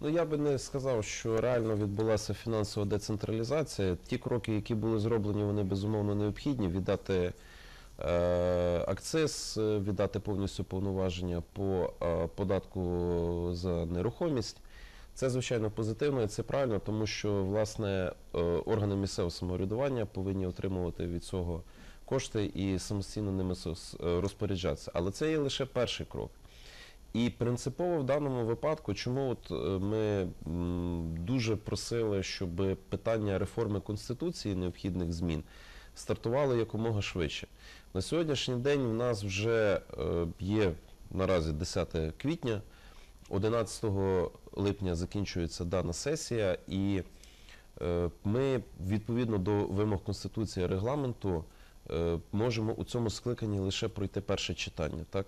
Ну я би не сказав, що реально відбулася фінансова децентралізація. Ті кроки, які були зроблені, вони безумовно необхідні. Віддати е, акциз, е, віддати повністю повноваження по е, податку за нерухомість. Це звичайно позитивно і це правильно, тому що власне е, органи місцевого самоврядування повинні отримувати від цього кошти і самостійно ними е, розпоряджатися. Але це є лише перший крок. І принципово в даному випадку, чому от е, ми дуже просили, щоб питання реформи конституції необхідних змін стартувало якомога швидше. На сьогоднішній день в нас вже е, є наразі 10 квітня, 11 липня закінчується дана сесія, і е, ми відповідно до вимог конституції регламенту можемо у цьому скликанні лише пройти перше читання. Так?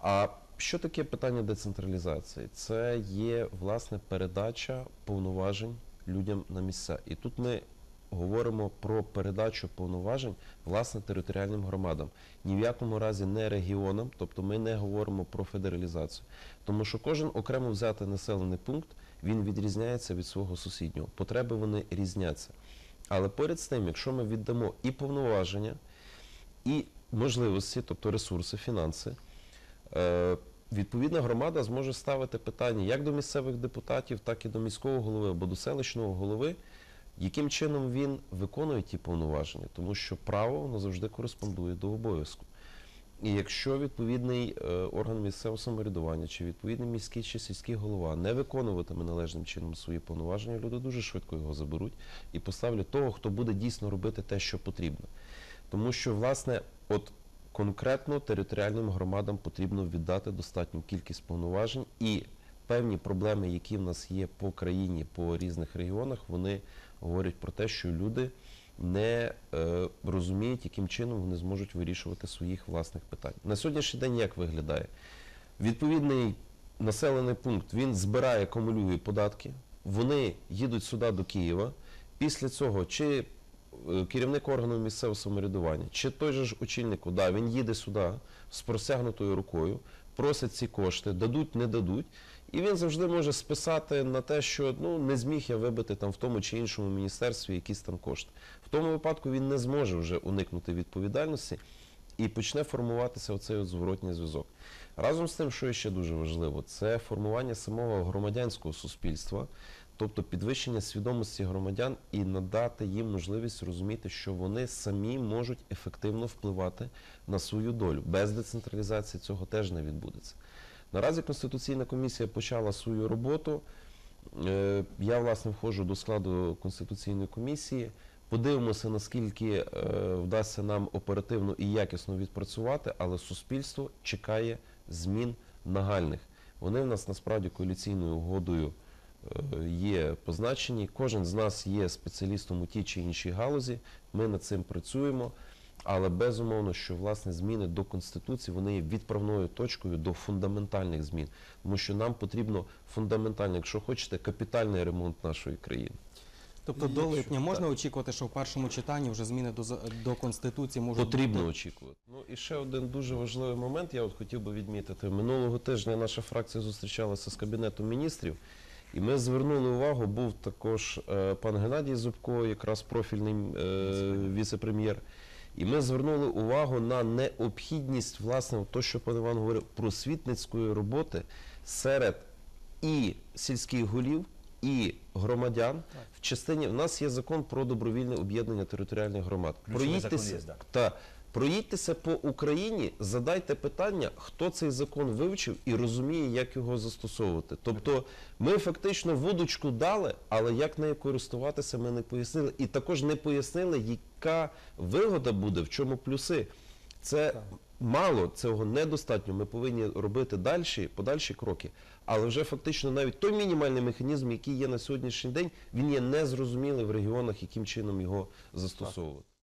А що таке питання децентралізації? Це є власне передача повноважень людям на місця. І тут ми говоримо про передачу повноважень власне територіальним громадам. Ні в якому разі не регіонам, тобто ми не говоримо про федералізацію. Тому що кожен окремо взятий населений пункт він відрізняється від свого сусіднього. Потреби вони різняться. Але поряд з тим, якщо ми віддамо і повноваження, і можливості, тобто ресурси, фінанси, відповідна громада зможе ставити питання як до місцевих депутатів, так і до міського голови або до селищного голови, яким чином він виконує ті повноваження, тому що право воно завжди кореспондує до обов'язку. І якщо відповідний е, орган місцевого самоврядування чи відповідний міський чи сільський голова не виконуватиме належним чином свої повноваження, люди дуже швидко його заберуть і поставлять того, хто буде дійсно робити те, що потрібно. Тому що, власне, от конкретно територіальним громадам потрібно віддати достатню кількість повноважень і певні проблеми, які в нас є по країні, по різних регіонах, вони говорять про те, що люди не е, розуміють, яким чином вони зможуть вирішувати своїх власних питань. На сьогоднішній день як виглядає? Відповідний населений пункт він збирає, акумулює податки, вони їдуть сюди до Києва. Після цього чи керівник органу місцевого самоврядування, чи той же ж очільник, да, він їде сюди з простягнутою рукою, просить ці кошти, дадуть, не дадуть. І він завжди може списати на те, що ну не зміг я вибити там в тому чи іншому міністерстві якісь там кошти. В тому випадку він не зможе вже уникнути відповідальності і почне формуватися оцей от зворотній зв'язок. Разом з тим, що ще дуже важливо, це формування самого громадянського суспільства, тобто підвищення свідомості громадян і надати їм можливість розуміти, що вони самі можуть ефективно впливати на свою долю. Без децентралізації цього теж не відбудеться. Наразі Конституційна комісія почала свою роботу. Е, Я, власне, входжу до складу Конституційної комісії. Подивимося, наскільки е, вдасться нам оперативно і якісно відпрацювати, але суспільство чекає змін нагальних. Вони в нас насправді коаліційною угодою є позначені. Кожен з нас є спеціалістом у тій чи іншій галузі. Ми над цим працюємо. Але безумовно, що власне зміни до конституції вони є відправною точкою до фундаментальних змін, тому що нам потрібно фундаментально, якщо хочете, капітальний ремонт нашої країни. Тобто до липня можна очікувати, що в першому читанні вже зміни до, до Конституції можуть Потрібно бути? очікувати. Ну і ще один дуже важливий момент. Я от хотів би відмітити. Минулого тижня наша фракція зустрічалася з кабінетом міністрів, і ми звернули увагу. Був також е, пан Геннадій Зубко, якраз профільний е, віце-прем'єр. І ми звернули увагу на необхідність, власне, то, що пан Іван говорив, просвітницької роботи серед і сільських голів, і громадян в частині. У нас є закон про добровільне об'єднання територіальних громад. Да. та проїдьтеся по Україні, задайте питання, хто цей закон вивчив і розуміє, як його застосовувати. Тобто, ми фактично вудочку дали, але як нею користуватися, ми не пояснили. І також не пояснили, яка вигода буде, в чому плюси. Це мало, цього недостатньо. Ми повинні робити далі, подальші кроки. Але вже фактично навіть той мінімальний механізм, який є на сьогоднішній день, він є незрозумілий в регіонах, яким чином його застосовувати.